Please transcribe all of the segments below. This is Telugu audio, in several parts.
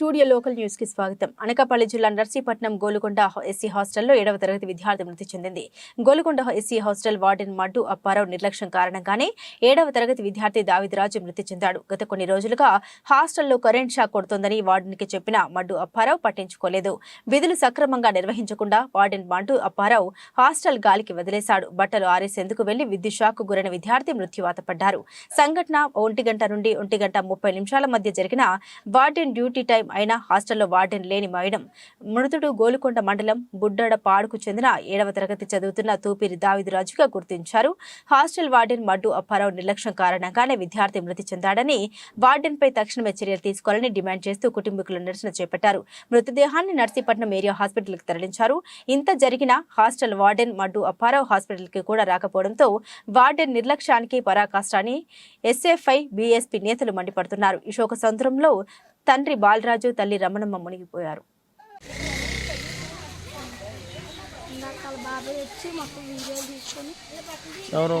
స్టూడియో లోకల్ న్యూస్కి స్వాగతం. అనకాపల్లి జిల్లా నర్సీపట్నం గోలుకొండ ఎస్సీ హాస్టల్లో ఏడవ తరగతి విద్యార్థి మృతి చెందింది. Golconda SC hostel warden Maddu Apparao నిర్లక్ష్యం కారణంగానే ఏడవ తరగతి విద్యార్థి దావిద్రాజు మృతి చెందాడు. గత కొన్ని రోజులుగా హాస్టల్లో కరెంట్ షాక్ కొడుతోందని వార్డెన్కి చెప్పిన మడ్డు అప్పారావు పట్టించుకోలేదు. విధులు సక్రమంగా నిర్వహించకుండా వార్డెన్ మడ్డు అప్పారావు హాస్టల్ గాలికి వదిలేశాడు. బట్టలు ఆరేసేందుకు వెళ్ళి విద్యుత్ షాక్ గురైన విద్యార్థి మృత్యువాత పడ్డారు. సంఘటన ఒంటి గంట నుండి ఒంటి గంట ముప్పై నిమిషాల మధ్య జరిగిన వార్డెన్ డ్యూటీ టైం అయినా హాస్టల్లో వార్డెన్ లేని మైడం మృతుడు గోలుకొండ మండలం బుడ్డడ పాడుకు చెందిన ఏడవ తరగతి చదువుతున్న తూపిరి దావిదిరాజుగా గుర్తించారు. హాస్టల్ వార్డెన్ మడ్డు అప్పారావు నిర్లక్ష్యం కారణంగానే విద్యార్థి మృతి చెందాడని వార్డెన్పై తక్షణమే చర్యలు తీసుకోవాలని డిమాండ్ చేస్తూ కుటుంబీకులు నిరసన చేపట్టారు. మృతదేహాన్ని నర్సీపట్నం ఏరియా హాస్పిటల్కి తరలించారు. ఇంత జరిగినా హాస్టల్ వార్డెన్ మడ్డు అప్పారావు హాస్పిటల్కి కూడా రాకపోవడంతో వార్డెన్ నిర్లక్ష్యానికి పరాకాష్టాన్ని ఎస్ఎఫ్ఐ బీఎస్పీ నేతలు మండిపడుతున్నారు. ఈ శోక సంద్రంలో తండ్రి బాలరాజు తల్లి రమణమ్మ మునిగిపోయారు. ఇందాక వచ్చి మాకు తీసుకొని ఎవరు?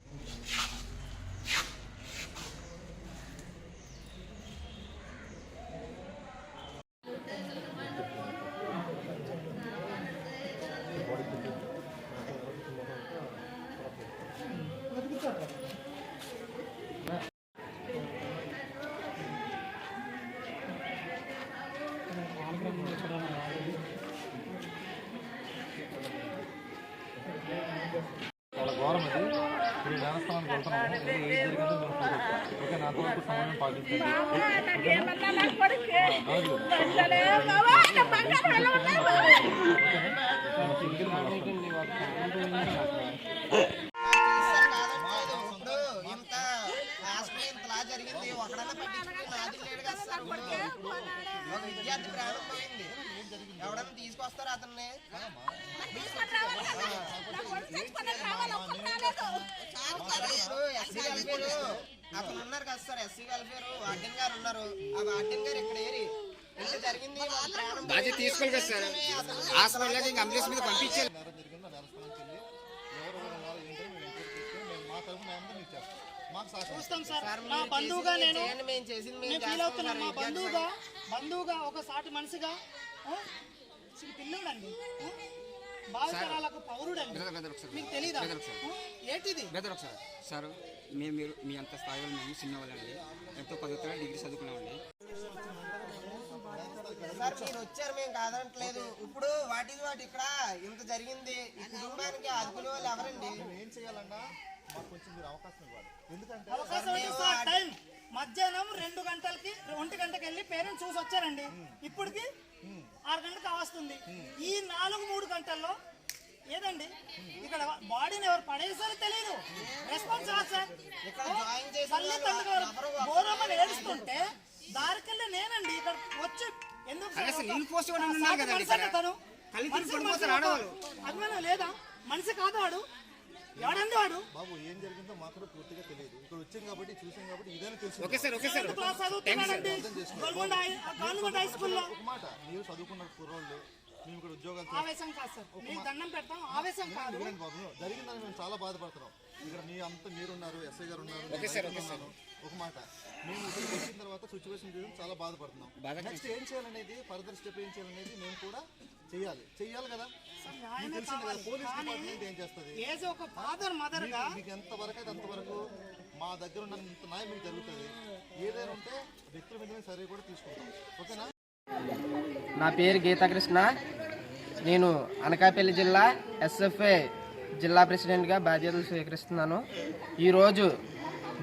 ఘోరం అది. ఇప్పుడు దేవస్థానానికి వెళ్తున్నాము. ఏదో ఏది జరిగిందో మీరు ఓకే నా వరకు సమయం పాటించండి. జరిగింది ఒకడన్నా పట్టించుకుని నాది లేడు కదా సార్. ఒక విద్యార్థి ప్రాణం పోయింది ఎవడన్నా తీసుకొస్తారు అతన్ని? ఇప్పుడు ఎస్సీ వెల్ఫేర్ అతను ఉన్నారు కదా సార్ ఎస్సీ వెల్ఫేర్ వార్డెన్ గారు ఉన్నారు. ఆ వార్డెన్ గారు ఇక్కడ ఏరి? ఇంత జరిగింది? బాధ్యత తీసుకోవాలి కదా సార్. హాస్పిటల్కి ఇంకా అంబులెన్స్ మీద మా మీకు చేస్తాం సార్. మీరు బంధువుగా నేను చేయండి, మేము చేసింది మేము నేను ఫీల్ అవుతున్నాను. మా బంధువుగా బంధువుగా ఒక సాటి మనిషిగా పిల్లోడండి భావితరాలకు పౌరుడండి. మీకు ఆ, ఏంటిది? బ్రదర్ ఒకసారి. సార్ మేము మీరు మీ అంత స్థాయిలో మేము చిన్నవాళ్ళండి ఎంతో పదవి డిగ్రీ చదువుకున్నామండి. సార్ మీరు వచ్చారు మేము కాదంటలేదు. ఇప్పుడు వాటి వాటి ఇక్కడ ఇంత జరిగింది. ఈ కుటుంబానికి ఆదుకునే వాళ్ళు ఎవరండి? ఏం చేయాలన్నా మాకు కొంచెం మీరు అవకాశం ఇవ్వాలి ఎందుకంటే అవకాశం ఏంటి సార్? టైం. మధ్యాహ్నం రెండు గంటలకి ఒంటి గంటకి వెళ్ళి పేరెంట్స్ చూసి వచ్చారండి. ఇప్పటికి ఆరు గంటలకు వస్తుంది ఈ నాలుగు మూడు గంటల్లో ఏదండి? ఇక్కడ బాడీని ఎవరు పడేసారో తెలియదు రెస్పాన్స్ సార్. గౌరవమని ఏడుస్తుంటే దారికెళ్ళి నేనండి ఇక్కడ వచ్చి ఎందుకు. తను. అభిమానం లేదా? మనిషి కాదు వాడు. ఎవడండి వాడు? బాబు ఏం జరిగిందో మాకు కూడా పూర్తిగా తెలియదు. ఇక్కడ వచ్చాం కాబట్టి చూసాం కాబట్టి ఇదేనా తెలుసు okay sir okay sir. Class చదువుతున్నాడండి? High- government high స్కూల్లో. ఒక మాట మీరు చదువుకున్న కుర్రోళ్ళు మేము ఇక్కడ ఉద్యోగాలు ఆవేశం కాదు సార్. మీకు దండం పెడతాం. ఆవేశం కాదు. వినండి బాబు జరిగిందని మేము చాలా బాధపడుతున్నాం ఇక్కడ మీ అంతా మీరున్నారు ఎస్ఐ గారు ఉన్నారు ఓకే సార్, ఓకే సార్. ఒక మాట. మేము ఇక్కడికి వచ్చిన తర్వాత సిచ్యువేషన్ చూసి చాలా బాధపడుతున్నాం. నెక్స్ట్ ఏం చేయాలనేది ఫర్దర్ స్టెప్ ఏం చేయాలనేది మేము కూడా చేయాలి. చేయాలి కదా? సార్ మీకు న్యాయమే తెలిసింది కదా కావాలి. పోలీస్ కానీ డిపార్ట్మెంట్ ఏం చేస్తుంది? ఒక ఫాదర్ మదర్గా మీకు ఎంత వరకు అయితే అంతవరకు మా దగ్గర ఉన్నంత న్యాయం మీకు జరుగుతుంది. ఏదైనా ఉంటే వ్యక్తుల మీద సర్వే కూడా తీసుకుంటాం. ఓకేనా? నా పేరు గీతాకృష్ణ. నేను అనకాపల్లి జిల్లా ఎస్ఎఫ్ఏ జిల్లా ప్రెసిడెంట్గా బాధ్యతలు స్వీకరిస్తున్నాను. ఈరోజు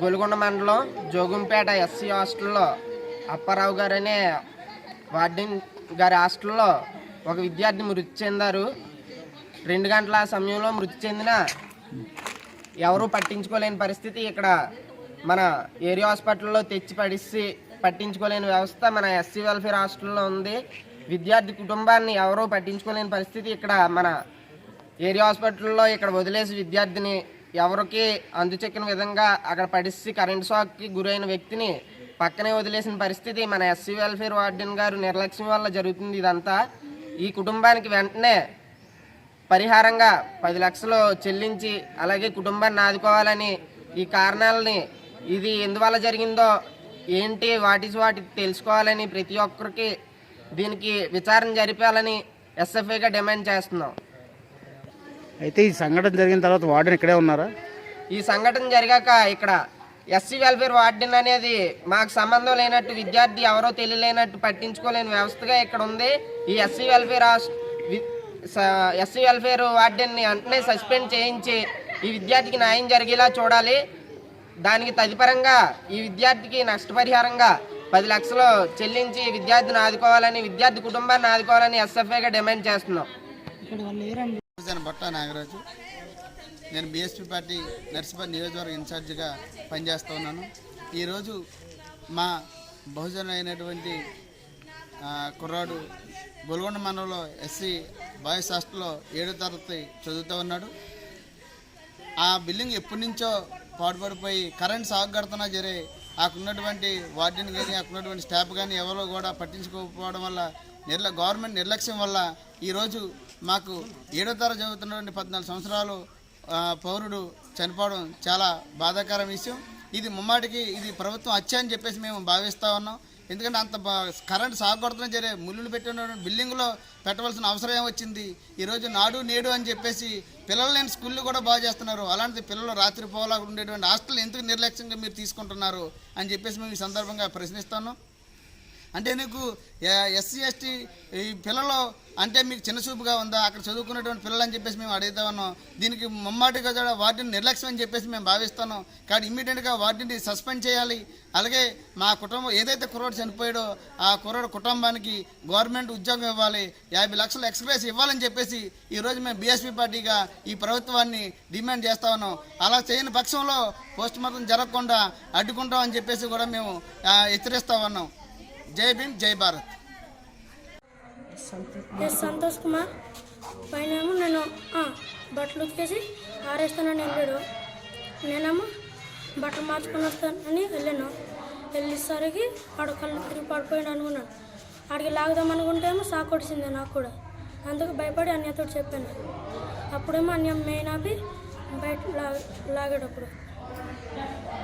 గొలుగొండ మండలం జోగుంపేట ఎస్సీ హాస్టల్లో అప్పారావు గారు అనే వార్డెన్ గారి హాస్టల్లో ఒక విద్యార్థి మృతి చెందారు. రెండు గంటల సమయంలో మృతి చెందిన ఎవరూ పట్టించుకోలేని పరిస్థితి ఇక్కడ మన ఏరియా హాస్పిటల్లో తెచ్చి పడిసి పట్టించుకోలేని వ్యవస్థ మన ఎస్సీ వెల్ఫేర్ హాస్టల్లో ఉంది. విద్యార్థి కుటుంబాన్ని ఎవరూ పట్టించుకోలేని పరిస్థితి ఇక్కడ మన ఏరియా హాస్పిటల్లో ఇక్కడ వదిలేసి విద్యార్థిని ఎవరికి అందుచెక్కిన విధంగా అక్కడ పడిసి కరెంట్ షాక్కి గురైన వ్యక్తిని పక్కనే వదిలేసిన పరిస్థితి మన ఎస్సీ వెల్ఫేర్ వార్డెన్ గారు నిర్లక్ష్యం వల్ల జరుగుతుంది ఇదంతా. ఈ కుటుంబానికి వెంటనే పరిహారంగా పది లక్షలు చెల్లించి అలాగే కుటుంబాన్ని ఆదుకోవాలని ఈ కారణాలని ఇది ఎందువల్ల జరిగిందో ఏంటి వాటి వాటి తెలుసుకోవాలని ప్రతి ఒక్కరికి దీనికి విచారణ జరిపాలని ఎస్ఎఫ్ఐగా డిమాండ్ చేస్తున్నాం. అయితే ఈ సంఘటన జరిగిన తర్వాత వార్డెన్ ఇక్కడే ఉన్నారా? ఈ సంఘటన జరిగాక ఇక్కడ ఎస్సీ వెల్ఫేర్ వార్డెన్ అనేది మాకు సంబంధం లేనట్టు విద్యార్థి ఎవరో తెలియలేనట్టు పట్టించుకోలేని వ్యవస్థగా ఇక్కడ ఉంది. ఈ ఎస్సీ వెల్ఫేర్ ఎస్సీ వెల్ఫేర్ వార్డెన్ని వెంటనే సస్పెండ్ చేయించి ఈ విద్యార్థికి న్యాయం జరిగేలా చూడాలి. దానికి తదుపరంగా ఈ విద్యార్థికి నష్టపరిహారంగా పది లక్షలు చెల్లించి విద్యార్థిని ఆదుకోవాలని విద్యార్థి కుటుంబాన్ని ఆదుకోవాలని ఎస్ఎఫ్ఐగా డిమాండ్ చేస్తున్నాం. నేను బొట్ట నాగరాజు. నేను బీఎస్పీ పార్టీ నర్సిపల్లి నియోజకవర్గ ఇన్ఛార్జిగా పనిచేస్తూ ఉన్నాను. ఈరోజు మా బహుజన అయినటువంటి కుర్రాడు గొల్గొండ మండలంలో ఎస్సీ బాయ్స్ హాస్టల్లో ఏడో తరగతి చదువుతూ ఉన్నాడు. ఆ బిల్డింగ్ ఎప్పటి నుంచో పాడుపడిపోయి కరెంట్ సాగుగడుతున్నా జరే అక్కడున్నటువంటి వార్డెన్ కానీ అక్కడున్నటువంటి స్టాఫ్ కానీ ఎవరో కూడా పట్టించుకోకపోవడం వల్ల నిర్ల గవర్నమెంట్ నిర్లక్ష్యం వల్ల ఈరోజు మాకు ఏడో తరగతి చదువుతున్నటువంటి పద్నాలుగు సంవత్సరాలు పౌరుడు చనిపోవడం చాలా బాధాకర విషయం. ఇది ముమ్మాటికి ఇది ప్రభుత్వం హత్య అని చెప్పేసి మేము భావిస్తూ ఉన్నాం. ఎందుకంటే అంత బా- కరెంట్ సాగు కొడుతున్నా సరే ముళ్ళులు పెట్టిన బిల్డింగ్లో పెట్టవలసిన అవసరం ఏమొచ్చింది ఈరోజు నాడు నేడు అని చెప్పేసి పిల్లలు లేని స్కూళ్ళు కూడా బాగా చేస్తున్నారు. అలాంటి పిల్లలు రాత్రి పోలా ఉండేటువంటి హాస్టల్ ఎందుకు నిర్లక్ష్యంగా మీరు తీసుకుంటున్నారు? అని చెప్పేసి మేము ఈ సందర్భంగా ప్రశ్నిస్తాను. అంటే నీకు ఎస్సీ ఎస్టీ ఈ పిల్లలు అంటే మీకు చిన్న చూపుగా ఉందా? అక్కడ చదువుకున్నటువంటి పిల్లలు అని చెప్పేసి మేము అడుగుతా ఉన్నాం. దీనికి ముమ్మాటిగా కూడా వార్డుని నిర్లక్ష్యం అని చెప్పేసి మేము భావిస్తున్నాం. కానీ ఇమ్మీడియట్గా వార్డుని సస్పెండ్ చేయాలి. అలాగే మా కుటుంబం ఏదైతే కుర్రోడు చనిపోయాడో ఆ కుర్రోడు కుటుంబానికి గవర్నమెంట్ ఉద్యోగం ఇవ్వాలి. యాభై లక్షలు ఎక్స్ప్రెస్ ఇవ్వాలని చెప్పేసి ఈరోజు మేము బీఎస్పీ పార్టీగా ఈ ప్రభుత్వాన్ని డిమాండ్ చేస్తా ఉన్నాం. అలా చేయని పక్షంలో పోస్ట్ మార్టం జరగకుండా అడ్డుకుంటాం అని చెప్పేసి కూడా మేము హెచ్చరిస్తా ఉన్నాం. జై భీమ్ జై భారత్. ఎస్ సంతోష్ కుమార్. పైన ఏమో నేను బట్టలు ఉతికేసి ఆరేస్తానని వెళ్ళాడు. నేనేమో బట్టలు మార్చుకొని వస్తానని వెళ్ళాను. వెళ్ళేసరికి ఆడ కళ్ళు తిరిగి పడిపోయాడు అనుకున్నాను ఆడికి లాగుదాం అనుకుంటేమో ఏమో సాకు నాకు కూడా. అందుకు భయపడి అన్యతో చెప్పాను. అప్పుడేమో అన్యం మెయిన్ ఆపి బయట లా లాగాడు అప్పుడు.